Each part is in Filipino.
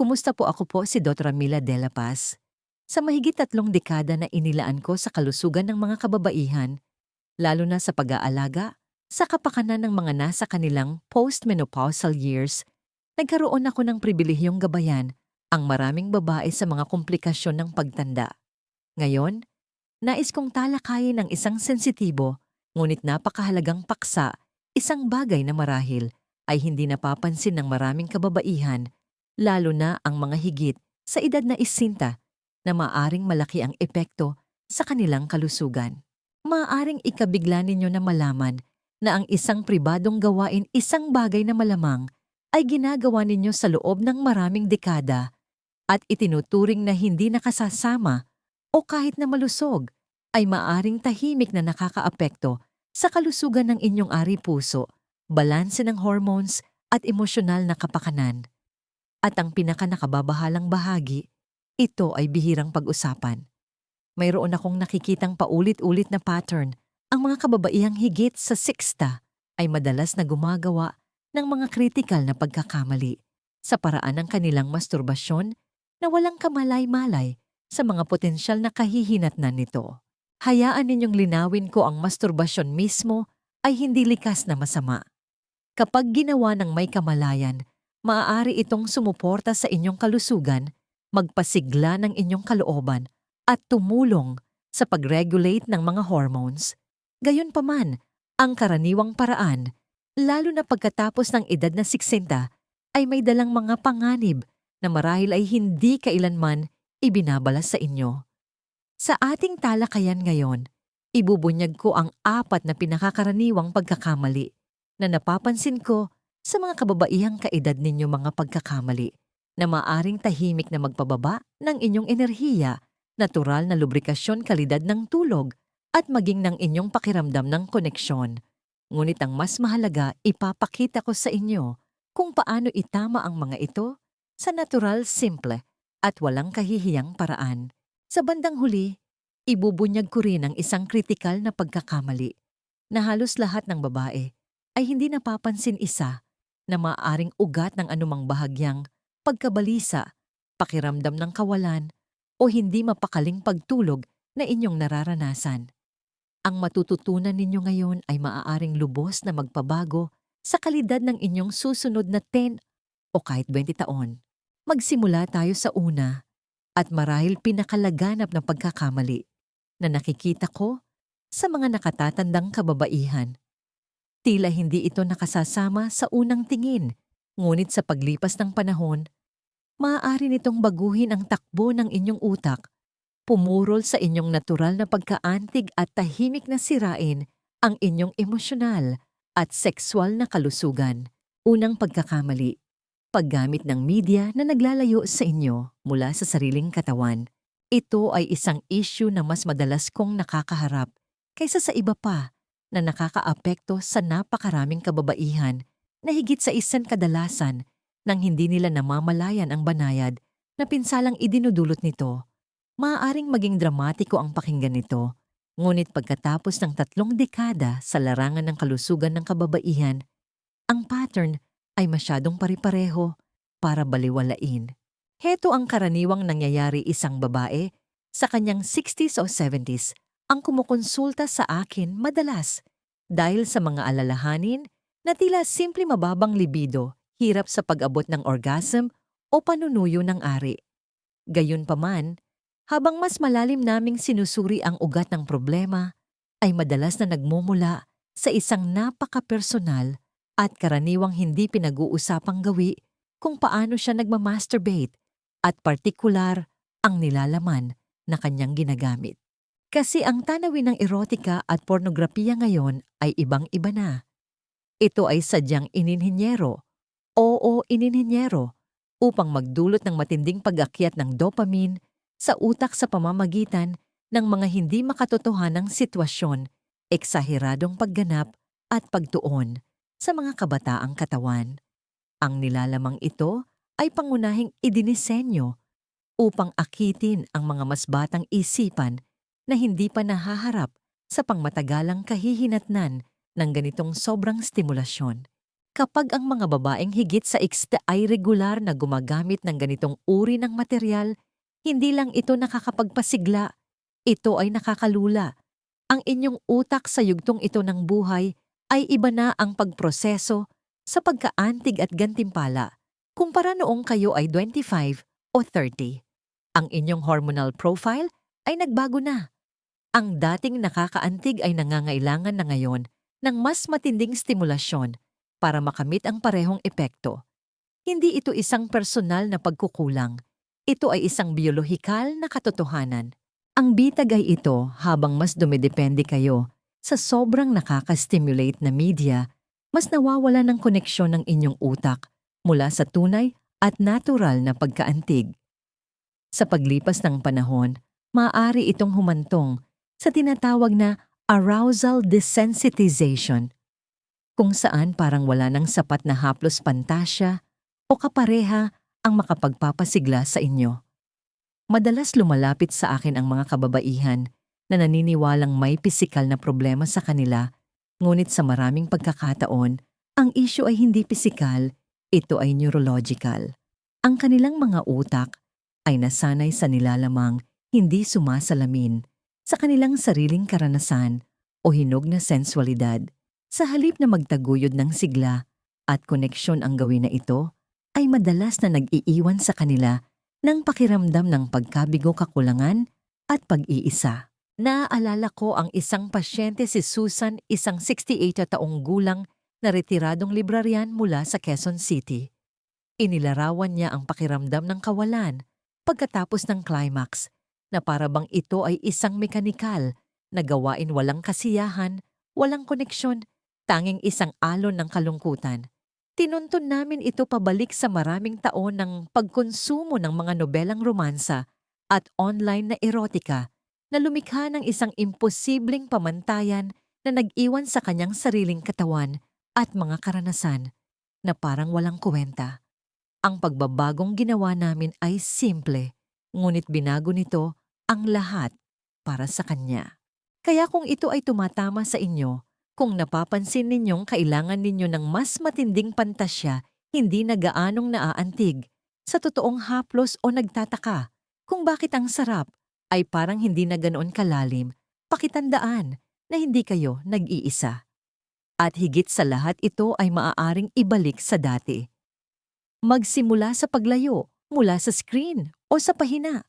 Kumusta po ako po si Dr. Mila De La Paz? Sa mahigit tatlong dekada na inilaan ko sa kalusugan ng mga kababaihan, lalo na sa pag-aalaga, sa kapakanan ng mga nasa kanilang postmenopausal years, nagkaroon ako ng pribilehiyong gabayan ang maraming babae sa mga komplikasyon ng pagtanda. Ngayon, nais kong talakayin ang isang sensitibo, ngunit napakahalagang paksa, isang bagay na marahil ay hindi napapansin ng maraming kababaihan lalo na ang mga higit sa edad na isinta na maaring malaki ang epekto sa kanilang kalusugan. Maaring ikabigla ninyo na malaman na ang isang pribadong gawain isang bagay na malamang ay ginagawa ninyo sa loob ng maraming dekada at itinuturing na hindi nakasasama o kahit na malusog ay maaring tahimik na nakakaapekto sa kalusugan ng inyong ari puso, balanse ng hormones at emosyonal na kapakanan. At ang pinakanakababahalang bahagi, ito ay bihirang pag-usapan. Mayroon akong nakikitang paulit-ulit na pattern. Ang mga kababaihang higit sa sixta ay madalas na gumagawa ng mga kritikal na pagkakamali sa paraan ng kanilang masturbasyon na walang kamalay-malay sa mga potensyal na kahihinatnan nito. Hayaan ninyong linawin ko ang masturbasyon mismo ay hindi likas na masama. Kapag ginawa ng may kamalayan, maaari itong sumuporta sa inyong kalusugan, magpasigla ng inyong kalooban, at tumulong sa pag-regulate ng mga hormones. Gayunpaman, ang karaniwang paraan, lalo na pagkatapos ng edad na 60, ay may dalang mga panganib na marahil ay hindi kailanman ibinabala sa inyo. Sa ating talakayan ngayon, ibubunyag ko ang apat na pinakakaraniwang pagkakamali na napapansin ko sa mga kababaihang kaedad ninyo mga pagkakamali na maaring tahimik na magpababa ng inyong enerhiya, natural na lubrikasyon kalidad ng tulog, at maging ng inyong pakiramdam ng koneksyon. Ngunit ang mas mahalaga, ipapakita ko sa inyo kung paano itama ang mga ito sa natural, simple, at walang kahihiyang paraan. Sa bandang huli, ibubunyag ko rin ang isang kritikal na pagkakamali na halos lahat ng babae ay hindi napapansin isa na maaaring ugat ng anumang bahagyang pagkabalisa, pakiramdam ng kawalan, o hindi mapakaling pagtulog na inyong nararanasan. Ang matututunan ninyo ngayon ay maaaring lubos na magpabago sa kalidad ng inyong susunod na 10 o kahit 20 taon. Magsimula tayo sa una at marahil pinakalaganap na pagkakamali na nakikita ko sa mga nakatatandang kababaihan Tila hindi ito nakasasama sa unang tingin, ngunit sa paglipas ng panahon, maaari nitong baguhin ang takbo ng inyong utak, pumurol sa inyong natural na pagkaantig at tahimik na sirain ang inyong emosyonal at sexual na kalusugan. Unang pagkakamali, paggamit ng media na naglalayo sa inyo mula sa sariling katawan. Ito ay isang issue na mas madalas kong nakakaharap kaysa sa iba pa na nakakaapekto sa napakaraming kababaihan na higit sa isang kadalasan nang hindi nila namamalayan ang banayad na pinsalang idinudulot nito. Maaaring maging dramatiko ang pakinggan nito, ngunit pagkatapos ng tatlong dekada sa larangan ng kalusugan ng kababaihan, ang pattern ay masyadong pare-pareho para baliwalain. Heto ang karaniwang nangyayari isang babae sa kanyang 60s o 70s ang kumukonsulta sa akin madalas dahil sa mga alalahanin na tila simple mababang libido, hirap sa pag-abot ng orgasm o panunuyo ng ari. Gayunpaman, habang mas malalim naming sinusuri ang ugat ng problema, ay madalas na nagmumula sa isang napaka-personal at karaniwang hindi pinag-uusapang gawi kung paano siya nagmamasturbate at partikular ang nilalaman na kanyang ginagamit. Kasi ang tanawin ng erotika at pornografiya ngayon ay ibang-iba na. Ito ay sadyang ininhinyero, oo ininhinyero, upang magdulot ng matinding pag-akyat ng dopamine sa utak sa pamamagitan ng mga hindi makatotohanang sitwasyon, eksaheradong pagganap at pagtuon sa mga kabataang katawan. Ang nilalamang ito ay pangunahing idinisenyo upang akitin ang mga mas batang isipan na hindi pa nahaharap sa pangmatagalang kahihinatnan ng ganitong sobrang stimulasyon. Kapag ang mga babaeng higit sa XT ay regular na gumagamit ng ganitong uri ng material, hindi lang ito nakakapagpasigla, ito ay nakakalula. Ang inyong utak sa yugtong ito ng buhay ay iba na ang pagproseso sa pagkaantig at gantimpala kumpara noong kayo ay 25 o 30. Ang inyong hormonal profile ay nagbago na. Ang dating nakakaantig ay nangangailangan na ngayon ng mas matinding stimulasyon para makamit ang parehong epekto. Hindi ito isang personal na pagkukulang. Ito ay isang biolohikal na katotohanan. Ang bitag ay ito habang mas dumidepende kayo sa sobrang nakaka-stimulate na media, mas nawawala ng koneksyon ng inyong utak mula sa tunay at natural na pagkaantig. Sa paglipas ng panahon, maaari itong humantong sa tinatawag na arousal desensitization, kung saan parang wala ng sapat na haplos pantasya o kapareha ang makapagpapasigla sa inyo. Madalas lumalapit sa akin ang mga kababaihan na naniniwalang may pisikal na problema sa kanila, ngunit sa maraming pagkakataon, ang isyu ay hindi pisikal, ito ay neurological. Ang kanilang mga utak ay nasanay sa nilalamang hindi sumasalamin sa kanilang sariling karanasan o hinog na sensualidad. Sa halip na magtaguyod ng sigla at koneksyon ang gawin na ito, ay madalas na nag-iiwan sa kanila ng pakiramdam ng pagkabigo kakulangan at pag-iisa. Naaalala ko ang isang pasyente si Susan, isang 68 na taong gulang na retiradong librarian mula sa Quezon City. Inilarawan niya ang pakiramdam ng kawalan pagkatapos ng climax na parabang ito ay isang mekanikal na gawain walang kasiyahan, walang koneksyon, tanging isang alon ng kalungkutan. Tinuntun namin ito pabalik sa maraming taon ng pagkonsumo ng mga nobelang romansa at online na erotika na lumikha ng isang imposibleng pamantayan na nag-iwan sa kanyang sariling katawan at mga karanasan na parang walang kwenta. Ang pagbabagong ginawa namin ay simple, ngunit binago nito ang lahat para sa kanya. Kaya kung ito ay tumatama sa inyo, kung napapansin ninyong kailangan ninyo ng mas matinding pantasya, hindi na gaanong naaantig, sa totoong haplos o nagtataka, kung bakit ang sarap ay parang hindi na ganoon kalalim, pakitandaan na hindi kayo nag-iisa. At higit sa lahat ito ay maaaring ibalik sa dati. Magsimula sa paglayo mula sa screen o sa pahina.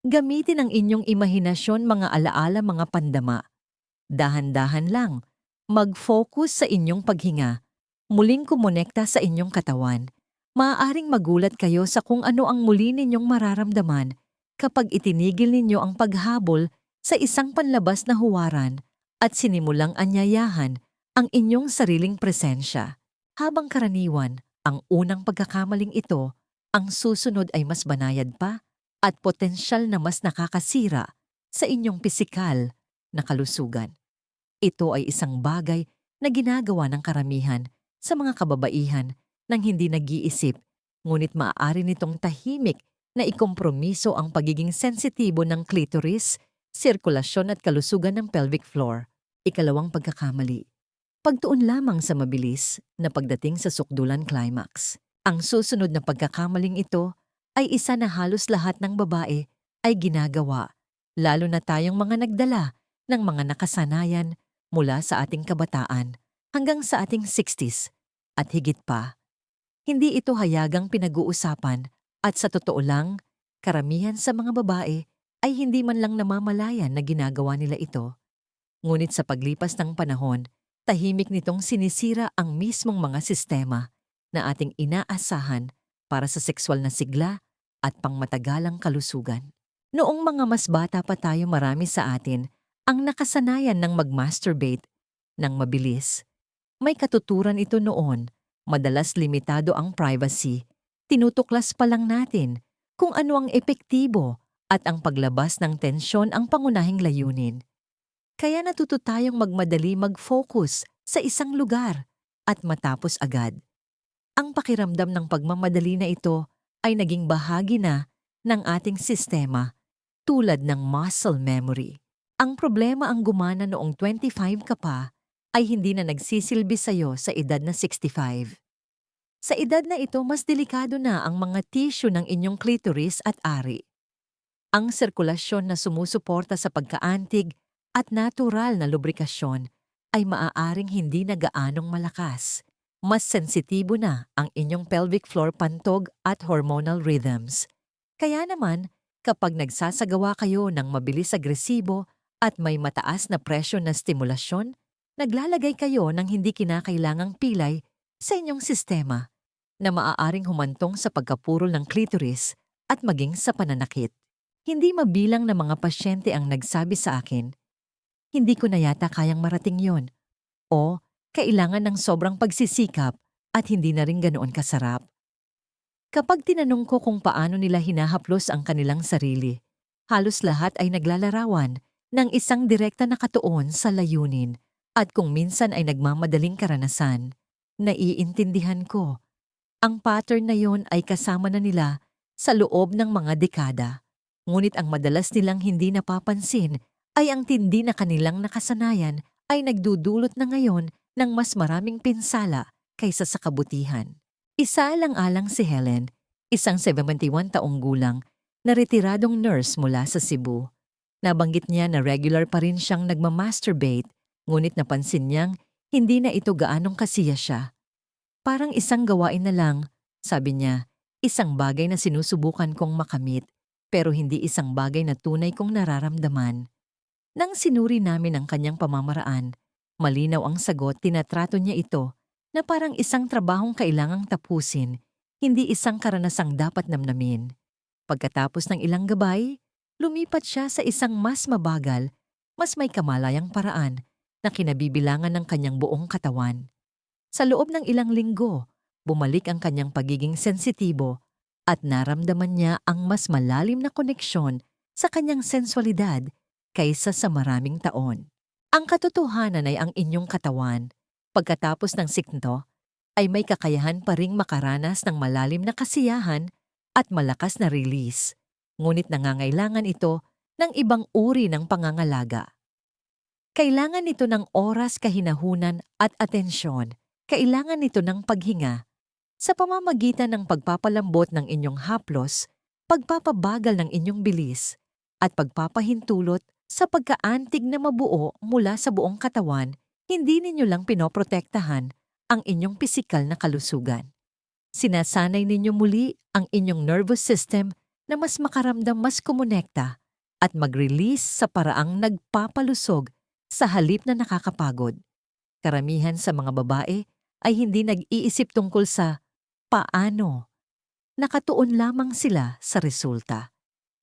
Gamitin ang inyong imahinasyon mga alaala mga pandama. Dahan-dahan lang, mag-focus sa inyong paghinga. Muling kumonekta sa inyong katawan. Maaaring magulat kayo sa kung ano ang muli ninyong mararamdaman kapag itinigil ninyo ang paghabol sa isang panlabas na huwaran at sinimulang anyayahan ang inyong sariling presensya. Habang karaniwan, ang unang pagkakamaling ito, ang susunod ay mas banayad pa at potensyal na mas nakakasira sa inyong pisikal na kalusugan. Ito ay isang bagay na ginagawa ng karamihan sa mga kababaihan nang hindi nag-iisip, ngunit maaari nitong tahimik na ikompromiso ang pagiging sensitibo ng clitoris, sirkulasyon at kalusugan ng pelvic floor. Ikalawang pagkakamali. Pagtuon lamang sa mabilis na pagdating sa sukdulan climax. Ang susunod na pagkakamaling ito ay isa na halos lahat ng babae ay ginagawa, lalo na tayong mga nagdala ng mga nakasanayan mula sa ating kabataan hanggang sa ating 60s at higit pa. Hindi ito hayagang pinag-uusapan at sa totoo lang, karamihan sa mga babae ay hindi man lang namamalayan na ginagawa nila ito. Ngunit sa paglipas ng panahon, tahimik nitong sinisira ang mismong mga sistema na ating inaasahan para sa sexual na sigla at pangmatagalang kalusugan. Noong mga mas bata pa tayo marami sa atin ang nakasanayan ng mag-masturbate ng mabilis. May katuturan ito noon, madalas limitado ang privacy. Tinutuklas pa lang natin kung ano ang epektibo at ang paglabas ng tensyon ang pangunahing layunin. Kaya natuto tayong magmadali mag-focus sa isang lugar at matapos agad ang pakiramdam ng pagmamadali na ito ay naging bahagi na ng ating sistema tulad ng muscle memory. Ang problema ang gumana noong 25 ka pa ay hindi na nagsisilbi sa'yo sa edad na 65. Sa edad na ito, mas delikado na ang mga tissue ng inyong clitoris at ari. Ang sirkulasyon na sumusuporta sa pagkaantig at natural na lubrikasyon ay maaaring hindi na gaanong malakas. Mas sensitibo na ang inyong pelvic floor pantog at hormonal rhythms. Kaya naman, kapag nagsasagawa kayo ng mabilis agresibo at may mataas na presyo na stimulasyon, naglalagay kayo ng hindi kinakailangang pilay sa inyong sistema na maaaring humantong sa pagkapurol ng clitoris at maging sa pananakit. Hindi mabilang na mga pasyente ang nagsabi sa akin, hindi ko na yata kayang marating yon. O, kailangan ng sobrang pagsisikap at hindi na rin ganoon kasarap. Kapag tinanong ko kung paano nila hinahaplos ang kanilang sarili, halos lahat ay naglalarawan ng isang direkta na katuon sa layunin at kung minsan ay nagmamadaling karanasan, naiintindihan ko. Ang pattern na yon ay kasama na nila sa loob ng mga dekada. Ngunit ang madalas nilang hindi napapansin ay ang tindi na kanilang nakasanayan ay nagdudulot na ngayon ng mas maraming pinsala kaysa sa kabutihan. Isa lang alang si Helen, isang 71 taong gulang, na retiradong nurse mula sa Cebu. Nabanggit niya na regular pa rin siyang nagmamasturbate, ngunit napansin niyang hindi na ito gaanong kasiya siya. Parang isang gawain na lang, sabi niya, isang bagay na sinusubukan kong makamit, pero hindi isang bagay na tunay kong nararamdaman. Nang sinuri namin ang kanyang pamamaraan, malinaw ang sagot tinatrato niya ito na parang isang trabahong kailangang tapusin, hindi isang karanasang dapat namnamin. Pagkatapos ng ilang gabay, lumipat siya sa isang mas mabagal, mas may kamalayang paraan na kinabibilangan ng kanyang buong katawan. Sa loob ng ilang linggo, bumalik ang kanyang pagiging sensitibo at naramdaman niya ang mas malalim na koneksyon sa kanyang sensualidad kaysa sa maraming taon. Ang katotohanan ay ang inyong katawan pagkatapos ng siknto, ay may kakayahan pa ring makaranas ng malalim na kasiyahan at malakas na release, ngunit nangangailangan ito ng ibang uri ng pangangalaga. Kailangan nito ng oras kahinahunan at atensyon, kailangan nito ng paghinga. Sa pamamagitan ng pagpapalambot ng inyong haplos, pagpapabagal ng inyong bilis, at pagpapahintulot sa pagkaantig na mabuo mula sa buong katawan hindi ninyo lang pinoprotektahan ang inyong pisikal na kalusugan. Sinasanay ninyo muli ang inyong nervous system na mas makaramdam mas kumonekta at mag-release sa paraang nagpapalusog sa halip na nakakapagod. Karamihan sa mga babae ay hindi nag-iisip tungkol sa paano. Nakatuon lamang sila sa resulta.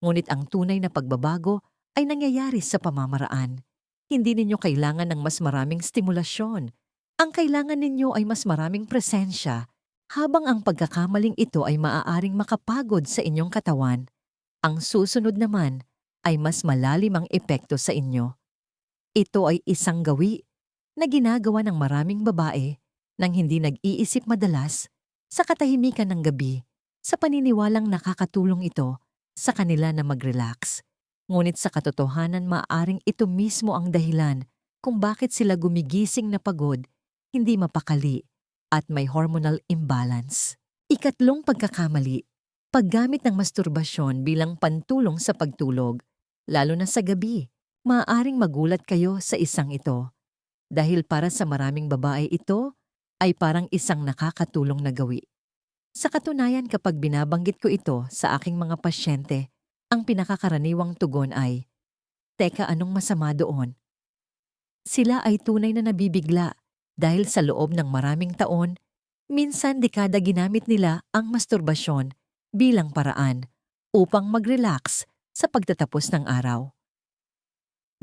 Ngunit ang tunay na pagbabago ay nangyayari sa pamamaraan. Hindi ninyo kailangan ng mas maraming stimulasyon. Ang kailangan ninyo ay mas maraming presensya habang ang pagkakamaling ito ay maaaring makapagod sa inyong katawan. Ang susunod naman ay mas malalim ang epekto sa inyo. Ito ay isang gawi na ginagawa ng maraming babae nang hindi nag-iisip madalas sa katahimikan ng gabi sa paniniwalang nakakatulong ito sa kanila na mag-relax. Ngunit sa katotohanan maaring ito mismo ang dahilan kung bakit sila gumigising na pagod, hindi mapakali, at may hormonal imbalance. Ikatlong pagkakamali, paggamit ng masturbasyon bilang pantulong sa pagtulog, lalo na sa gabi, maaaring magulat kayo sa isang ito. Dahil para sa maraming babae ito ay parang isang nakakatulong na gawi. Sa katunayan kapag binabanggit ko ito sa aking mga pasyente, ang pinakakaraniwang tugon ay, Teka, anong masama doon? Sila ay tunay na nabibigla dahil sa loob ng maraming taon, minsan dekada ginamit nila ang masturbasyon bilang paraan upang mag-relax sa pagtatapos ng araw.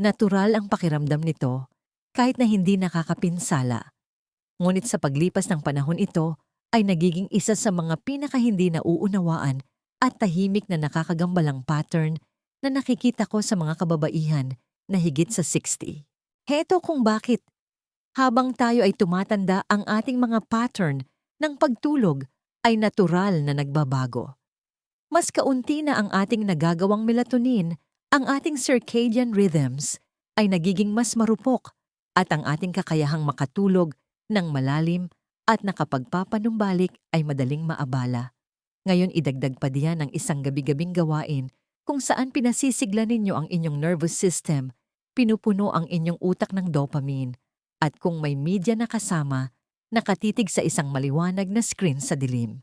Natural ang pakiramdam nito kahit na hindi nakakapinsala. Ngunit sa paglipas ng panahon ito ay nagiging isa sa mga pinaka hindi nauunawaan at tahimik na nakakagambalang pattern na nakikita ko sa mga kababaihan na higit sa 60. Heto kung bakit. Habang tayo ay tumatanda, ang ating mga pattern ng pagtulog ay natural na nagbabago. Mas kaunti na ang ating nagagawang melatonin, ang ating circadian rhythms ay nagiging mas marupok at ang ating kakayahang makatulog ng malalim at nakapagpapanumbalik ay madaling maabala. Ngayon idagdag pa diyan ang isang gabi-gabing gawain kung saan pinasisigla ninyo ang inyong nervous system, pinupuno ang inyong utak ng dopamine, at kung may media na kasama, nakatitig sa isang maliwanag na screen sa dilim.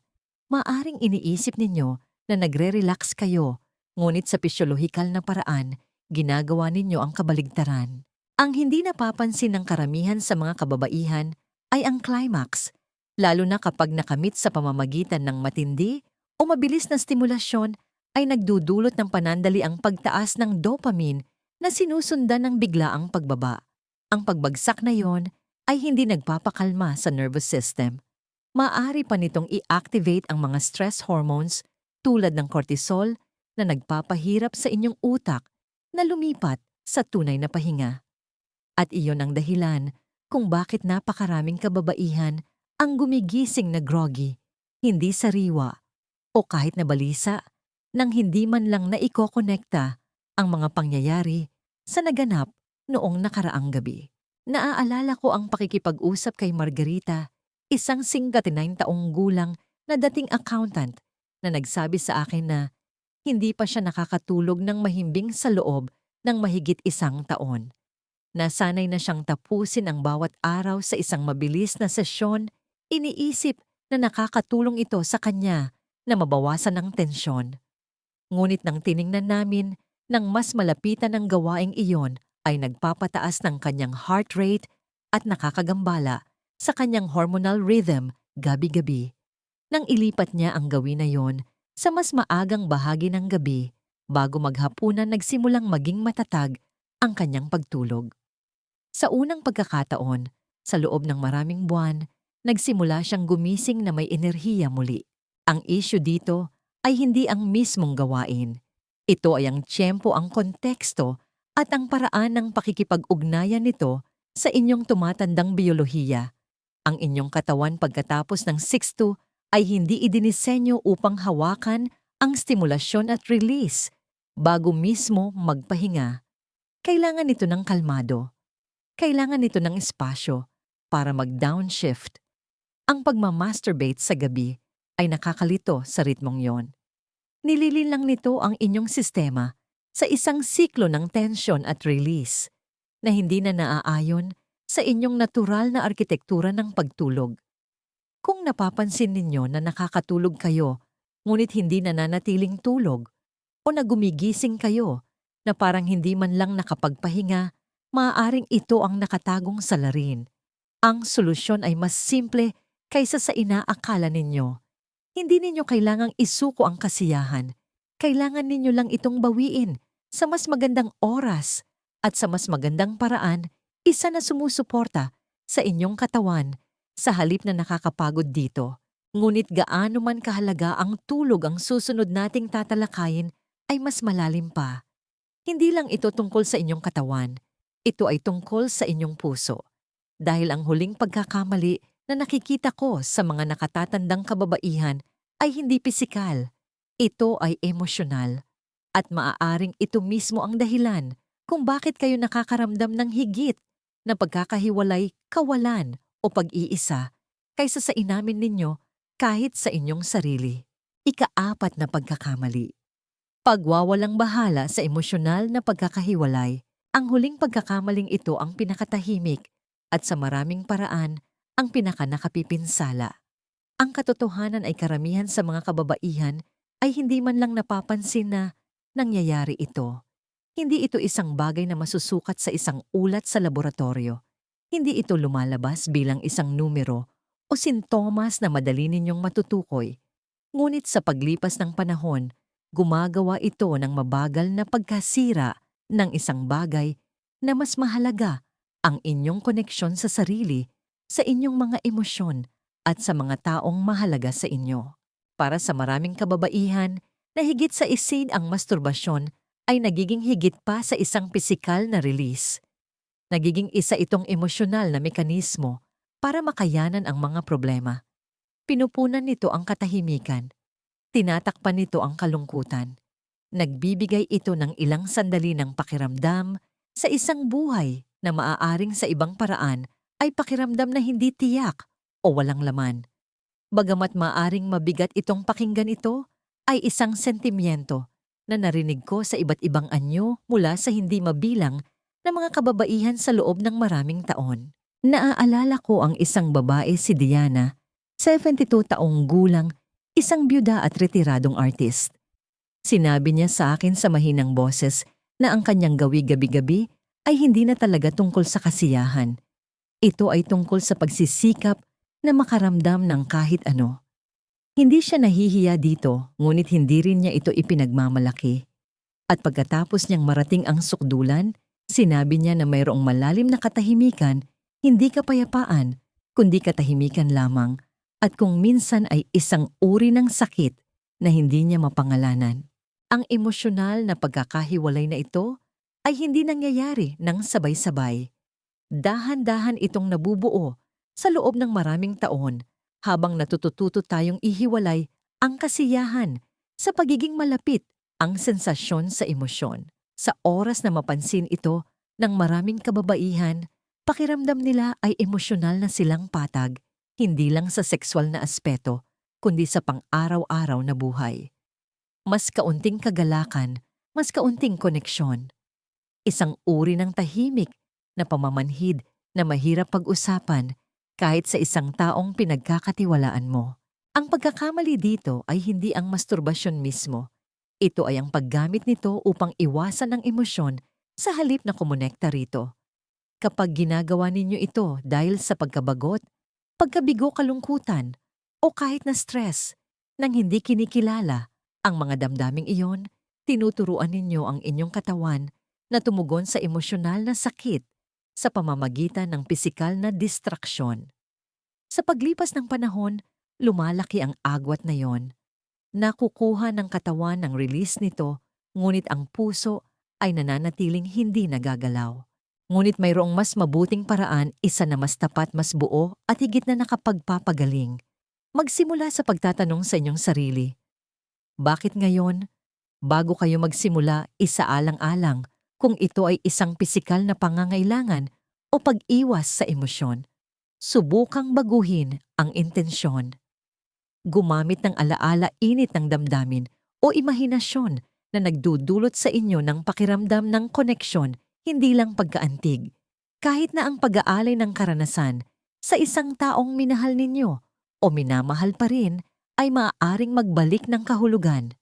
Maaring iniisip ninyo na nagre-relax kayo, ngunit sa pisyolohikal na paraan, ginagawa ninyo ang kabaligtaran. Ang hindi napapansin ng karamihan sa mga kababaihan ay ang climax, lalo na kapag nakamit sa pamamagitan ng matindi o mabilis na stimulasyon ay nagdudulot ng panandali ang pagtaas ng dopamine na sinusundan ng biglaang pagbaba. Ang pagbagsak na yon ay hindi nagpapakalma sa nervous system. Maaari pa nitong i-activate ang mga stress hormones tulad ng cortisol na nagpapahirap sa inyong utak na lumipat sa tunay na pahinga. At iyon ang dahilan kung bakit napakaraming kababaihan ang gumigising na groggy, hindi sariwa, o kahit na balisa, nang hindi man lang naikokonekta ang mga pangyayari sa naganap noong nakaraang gabi. Naaalala ko ang pakikipag-usap kay Margarita, isang 59 taong gulang na dating accountant na nagsabi sa akin na hindi pa siya nakakatulog ng mahimbing sa loob ng mahigit isang taon. Nasanay na siyang tapusin ang bawat araw sa isang mabilis na sesyon, iniisip na nakakatulong ito sa kanya na mabawasan ang tensyon. Ngunit nang tiningnan namin, nang mas malapitan ang gawaing iyon ay nagpapataas ng kanyang heart rate at nakakagambala sa kanyang hormonal rhythm gabi-gabi. Nang ilipat niya ang gawin na yon sa mas maagang bahagi ng gabi, bago maghapunan nagsimulang maging matatag ang kanyang pagtulog. Sa unang pagkakataon, sa loob ng maraming buwan, nagsimula siyang gumising na may enerhiya muli. Ang issue dito ay hindi ang mismong gawain. Ito ay ang tiyempo ang konteksto at ang paraan ng pakikipag-ugnayan nito sa inyong tumatandang biyolohiya. Ang inyong katawan pagkatapos ng 6-2 ay hindi idinisenyo upang hawakan ang stimulasyon at release bago mismo magpahinga. Kailangan nito ng kalmado. Kailangan nito ng espasyo para mag-downshift. Ang pagmamasturbate sa gabi ay nakakalito sa ritmong yon. Nililin lang nito ang inyong sistema sa isang siklo ng tensyon at release na hindi na naaayon sa inyong natural na arkitektura ng pagtulog. Kung napapansin ninyo na nakakatulog kayo ngunit hindi nananatiling tulog o nagumigising kayo na parang hindi man lang nakapagpahinga, maaaring ito ang nakatagong salarin. Ang solusyon ay mas simple kaysa sa inaakala ninyo. Hindi ninyo kailangang isuko ang kasiyahan. Kailangan ninyo lang itong bawiin sa mas magandang oras at sa mas magandang paraan, isa na sumusuporta sa inyong katawan sa halip na nakakapagod dito. Ngunit gaano man kahalaga ang tulog ang susunod nating tatalakayin ay mas malalim pa. Hindi lang ito tungkol sa inyong katawan, ito ay tungkol sa inyong puso. Dahil ang huling pagkakamali na nakikita ko sa mga nakatatandang kababaihan ay hindi pisikal. Ito ay emosyonal. At maaaring ito mismo ang dahilan kung bakit kayo nakakaramdam ng higit na pagkakahiwalay, kawalan o pag-iisa kaysa sa inamin ninyo kahit sa inyong sarili. Ikaapat na pagkakamali. Pagwawalang bahala sa emosyonal na pagkakahiwalay, ang huling pagkakamaling ito ang pinakatahimik at sa maraming paraan ang pinakanakapipinsala. Ang katotohanan ay karamihan sa mga kababaihan ay hindi man lang napapansin na nangyayari ito. Hindi ito isang bagay na masusukat sa isang ulat sa laboratorio. Hindi ito lumalabas bilang isang numero o sintomas na madali ninyong matutukoy. Ngunit sa paglipas ng panahon, gumagawa ito ng mabagal na pagkasira ng isang bagay na mas mahalaga ang inyong koneksyon sa sarili sa inyong mga emosyon at sa mga taong mahalaga sa inyo. Para sa maraming kababaihan na higit sa isin ang masturbasyon ay nagiging higit pa sa isang pisikal na release. Nagiging isa itong emosyonal na mekanismo para makayanan ang mga problema. Pinupunan nito ang katahimikan. Tinatakpan nito ang kalungkutan. Nagbibigay ito ng ilang sandali ng pakiramdam sa isang buhay na maaaring sa ibang paraan ay pakiramdam na hindi tiyak o walang laman. Bagamat maaring mabigat itong pakinggan ito, ay isang sentimiento na narinig ko sa iba't ibang anyo mula sa hindi mabilang na mga kababaihan sa loob ng maraming taon. Naaalala ko ang isang babae si Diana, 72 taong gulang, isang byuda at retiradong artist. Sinabi niya sa akin sa mahinang boses na ang kanyang gawi gabi-gabi ay hindi na talaga tungkol sa kasiyahan. Ito ay tungkol sa pagsisikap na makaramdam ng kahit ano. Hindi siya nahihiya dito, ngunit hindi rin niya ito ipinagmamalaki. At pagkatapos niyang marating ang sukdulan, sinabi niya na mayroong malalim na katahimikan, hindi kapayapaan, kundi katahimikan lamang, at kung minsan ay isang uri ng sakit na hindi niya mapangalanan. Ang emosyonal na pagkakahiwalay na ito ay hindi nangyayari ng sabay-sabay. Dahan-dahan itong nabubuo sa loob ng maraming taon habang natututo tayong ihiwalay ang kasiyahan sa pagiging malapit ang sensasyon sa emosyon. Sa oras na mapansin ito ng maraming kababaihan, pakiramdam nila ay emosyonal na silang patag, hindi lang sa sexual na aspeto, kundi sa pang-araw-araw na buhay. Mas kaunting kagalakan, mas kaunting koneksyon. Isang uri ng tahimik na pamamanhid na mahirap pag-usapan kahit sa isang taong pinagkakatiwalaan mo. Ang pagkakamali dito ay hindi ang masturbasyon mismo. Ito ay ang paggamit nito upang iwasan ang emosyon sa halip na kumonekta rito. Kapag ginagawa ninyo ito dahil sa pagkabagot, pagkabigo kalungkutan, o kahit na stress, nang hindi kinikilala ang mga damdaming iyon, tinuturuan ninyo ang inyong katawan na tumugon sa emosyonal na sakit sa pamamagitan ng pisikal na distraksyon. Sa paglipas ng panahon, lumalaki ang agwat na yon. Nakukuha ng katawan ng release nito, ngunit ang puso ay nananatiling hindi nagagalaw. Ngunit mayroong mas mabuting paraan, isa na mas tapat, mas buo at higit na nakapagpapagaling. Magsimula sa pagtatanong sa inyong sarili. Bakit ngayon? Bago kayo magsimula, isaalang-alang kung ito ay isang pisikal na pangangailangan o pag-iwas sa emosyon. Subukang baguhin ang intensyon. Gumamit ng alaala init ng damdamin o imahinasyon na nagdudulot sa inyo ng pakiramdam ng koneksyon, hindi lang pagkaantig. Kahit na ang pag-aalay ng karanasan sa isang taong minahal ninyo o minamahal pa rin ay maaaring magbalik ng kahulugan.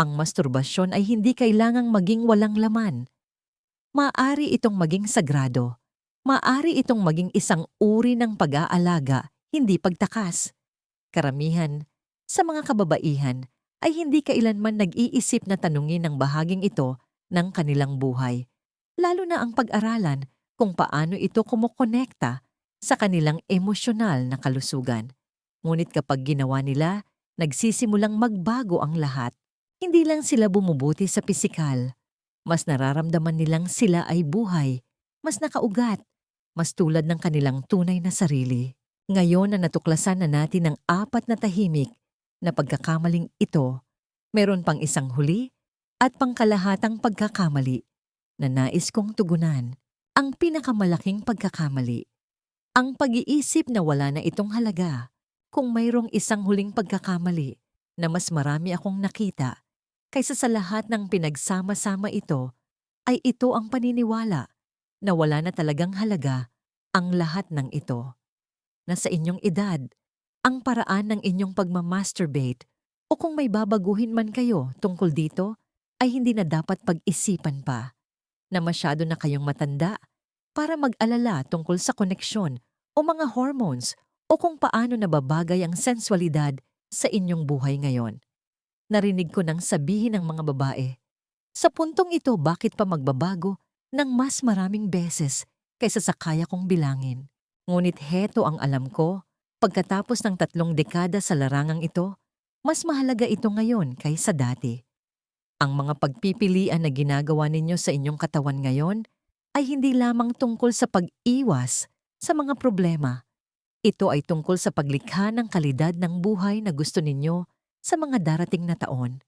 Ang masturbasyon ay hindi kailangang maging walang laman. Maaari itong maging sagrado. Maaari itong maging isang uri ng pag-aalaga, hindi pagtakas. Karamihan sa mga kababaihan ay hindi kailanman nag-iisip na tanungin ang bahaging ito ng kanilang buhay, lalo na ang pag-aralan kung paano ito kumukonekta sa kanilang emosyonal na kalusugan. Ngunit kapag ginawa nila, nagsisimulang magbago ang lahat. Hindi lang sila bumubuti sa pisikal. Mas nararamdaman nilang sila ay buhay, mas nakaugat, mas tulad ng kanilang tunay na sarili. Ngayon na natuklasan na natin ang apat na tahimik na pagkakamaling ito, meron pang isang huli at pangkalahatang pagkakamali na nais kong tugunan. Ang pinakamalaking pagkakamali. Ang pag-iisip na wala na itong halaga kung mayroong isang huling pagkakamali na mas marami akong nakita kaysa sa lahat ng pinagsama-sama ito ay ito ang paniniwala na wala na talagang halaga ang lahat ng ito na sa inyong edad, ang paraan ng inyong pagmamasturbate o kung may babaguhin man kayo tungkol dito, ay hindi na dapat pag-isipan pa na masyado na kayong matanda para mag-alala tungkol sa koneksyon o mga hormones o kung paano nababagay ang sensualidad sa inyong buhay ngayon. Narinig ko nang sabihin ng mga babae, sa puntong ito bakit pa magbabago ng mas maraming beses kaysa sa kaya kong bilangin. Ngunit heto ang alam ko, pagkatapos ng tatlong dekada sa larangang ito, mas mahalaga ito ngayon kaysa dati. Ang mga pagpipilian na ginagawa ninyo sa inyong katawan ngayon ay hindi lamang tungkol sa pag-iwas sa mga problema. Ito ay tungkol sa paglikha ng kalidad ng buhay na gusto ninyo sa mga darating na taon.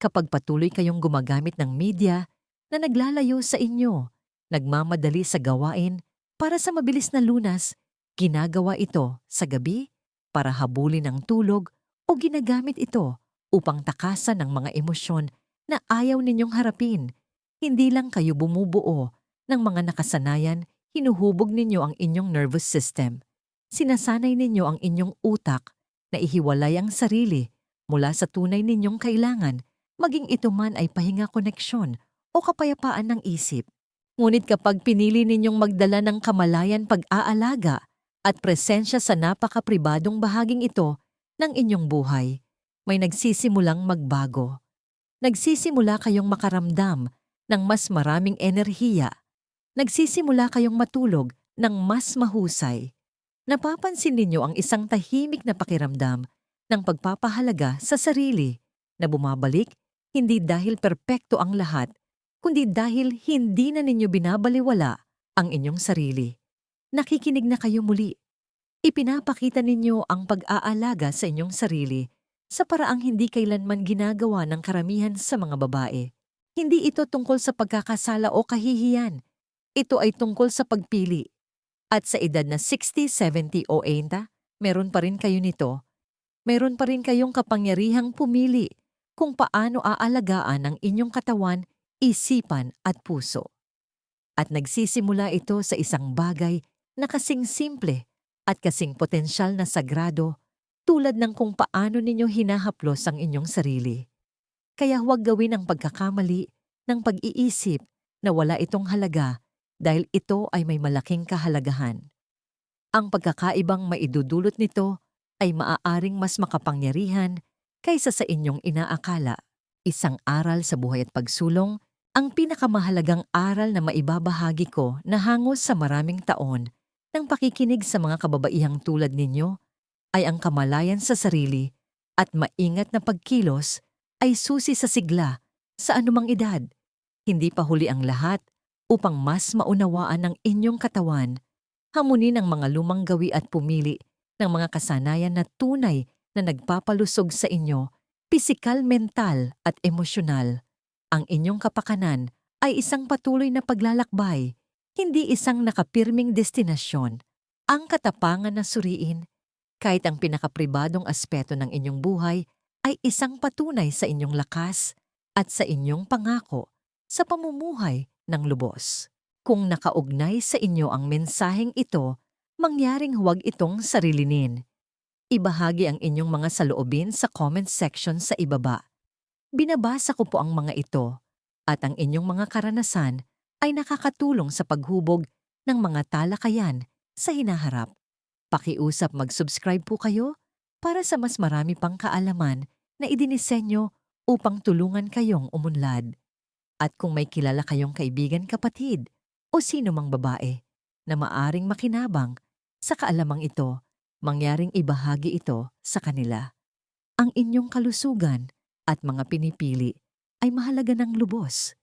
Kapag patuloy kayong gumagamit ng media na naglalayo sa inyo nagmamadali sa gawain para sa mabilis na lunas, ginagawa ito sa gabi para habulin ang tulog o ginagamit ito upang takasan ng mga emosyon na ayaw ninyong harapin. Hindi lang kayo bumubuo ng mga nakasanayan, hinuhubog ninyo ang inyong nervous system. Sinasanay ninyo ang inyong utak na ihiwalay ang sarili mula sa tunay ninyong kailangan, maging ito man ay pahinga koneksyon o kapayapaan ng isip. Ngunit kapag pinili ninyong magdala ng kamalayan pag-aalaga at presensya sa napakapribadong bahaging ito ng inyong buhay, may nagsisimulang magbago. Nagsisimula kayong makaramdam ng mas maraming enerhiya. Nagsisimula kayong matulog ng mas mahusay. Napapansin ninyo ang isang tahimik na pakiramdam ng pagpapahalaga sa sarili na bumabalik hindi dahil perpekto ang lahat, kundi dahil hindi na ninyo binabaliwala ang inyong sarili. Nakikinig na kayo muli. Ipinapakita ninyo ang pag-aalaga sa inyong sarili sa paraang hindi kailanman ginagawa ng karamihan sa mga babae. Hindi ito tungkol sa pagkakasala o kahihiyan. Ito ay tungkol sa pagpili. At sa edad na 60, 70 o 80, meron pa rin kayo nito. Meron pa rin kayong kapangyarihang pumili kung paano aalagaan ang inyong katawan, isipan at puso. At nagsisimula ito sa isang bagay na kasing simple at kasing potensyal na sagrado tulad ng kung paano ninyo hinahaplos ang inyong sarili. Kaya huwag gawin ang pagkakamali ng pag-iisip na wala itong halaga dahil ito ay may malaking kahalagahan. Ang pagkakaibang maidudulot nito ay maaaring mas makapangyarihan kaysa sa inyong inaakala. Isang aral sa buhay at pagsulong, ang pinakamahalagang aral na maibabahagi ko na hangos sa maraming taon ng pakikinig sa mga kababaihang tulad ninyo ay ang kamalayan sa sarili at maingat na pagkilos ay susi sa sigla sa anumang edad. Hindi pa huli ang lahat upang mas maunawaan ng inyong katawan, hamunin ang mga lumang gawi at pumili ng mga kasanayan na tunay na nagpapalusog sa inyo, pisikal, mental at emosyonal. Ang inyong kapakanan ay isang patuloy na paglalakbay, hindi isang nakapirming destinasyon. Ang katapangan na suriin, kahit ang pinakapribadong aspeto ng inyong buhay, ay isang patunay sa inyong lakas at sa inyong pangako sa pamumuhay ng lubos. Kung nakaugnay sa inyo ang mensaheng ito, mangyaring huwag itong sarilinin. Ibahagi ang inyong mga saloobin sa comment section sa ibaba. Binabasa ko po ang mga ito at ang inyong mga karanasan ay nakakatulong sa paghubog ng mga talakayan sa hinaharap. Pakiusap mag-subscribe po kayo para sa mas marami pang kaalaman na idinisenyo upang tulungan kayong umunlad. At kung may kilala kayong kaibigan kapatid o sino mang babae na maaring makinabang sa kaalamang ito, mangyaring ibahagi ito sa kanila. Ang inyong kalusugan at mga pinipili ay mahalaga ng lubos.